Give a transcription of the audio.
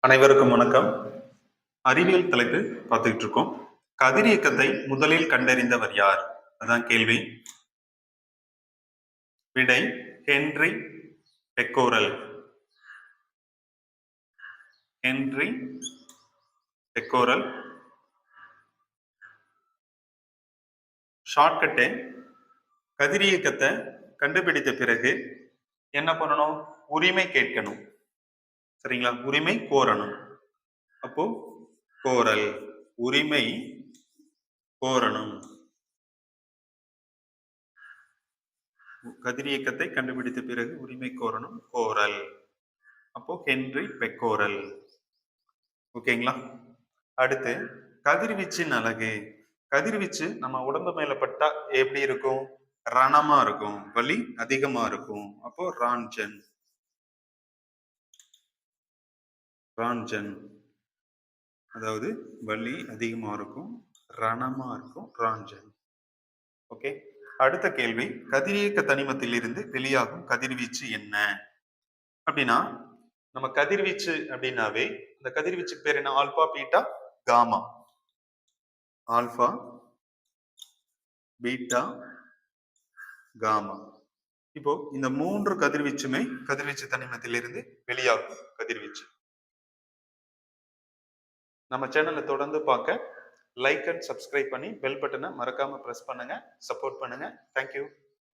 அனைவருக்கும் வணக்கம். அறிவியல் தலைப்பு பார்த்துக்கிட்டு இருக்கோம். கதிரியக்கத்தை முதலில் கண்டறிந்தவர் யார்? அதான் கேள்வி. விடை ஹென்றி பெக்கோரல். Henri Becquerel. ஷார்ட்கட்டை கதிரியக்கத்தை கண்டுபிடித்த பிறகு என்ன பண்ணணும்? உரிமை கேட்கணும். சரிங்களா? உரிமை கோரணும். அப்போ கோரல் உரிமை கோரணும். கதிரியக்கத்தை கண்டுபிடித்த பிறகு உரிமை கோரணும் கோரல். அப்போ ஹென்றி பெக்கோரல். ஓகேங்களா? அடுத்து கதிர்வீச்சின் அழகு. கதிர்வீச்சு நம்ம உடம்பு மேல பட்டா எப்படி இருக்கும்? ரணமா இருக்கும். வலி அதிகமா இருக்கும். அப்போ ராஞ்சன். ராஞ்சன் அதாவது வலி அதிகமாக இருக்கும் ரணமாக இருக்கும் ராஞ்சன் ஓகே அடுத்த கேள்வி. கதிரியக்க தனிமத்திலிருந்து வெளியாகும் கதிர்வீச்சு என்ன? அப்படின்னா நம்ம கதிர்வீச்சு அப்படின்னாவே அந்த கதிர்வீச்சு பேர் என்ன? Alpha beta gamma. Alpha beta gamma. இப்போ இந்த மூன்று கதிர்வீச்சுமே கதிர்வீச்சு தனிமத்திலிருந்து வெளியாகும் கதிர்வீச்சு. நம்ம சேனலை தொடர்ந்து பார்க்க லைக் அண்ட் சப்ஸ்கிரைப் பண்ணி பெல் பட்டனை மறக்காமல் ப்ரெஸ் பண்ணுங்கள் சப்போர்ட் பண்ணுங்கள் தேங்க்யூ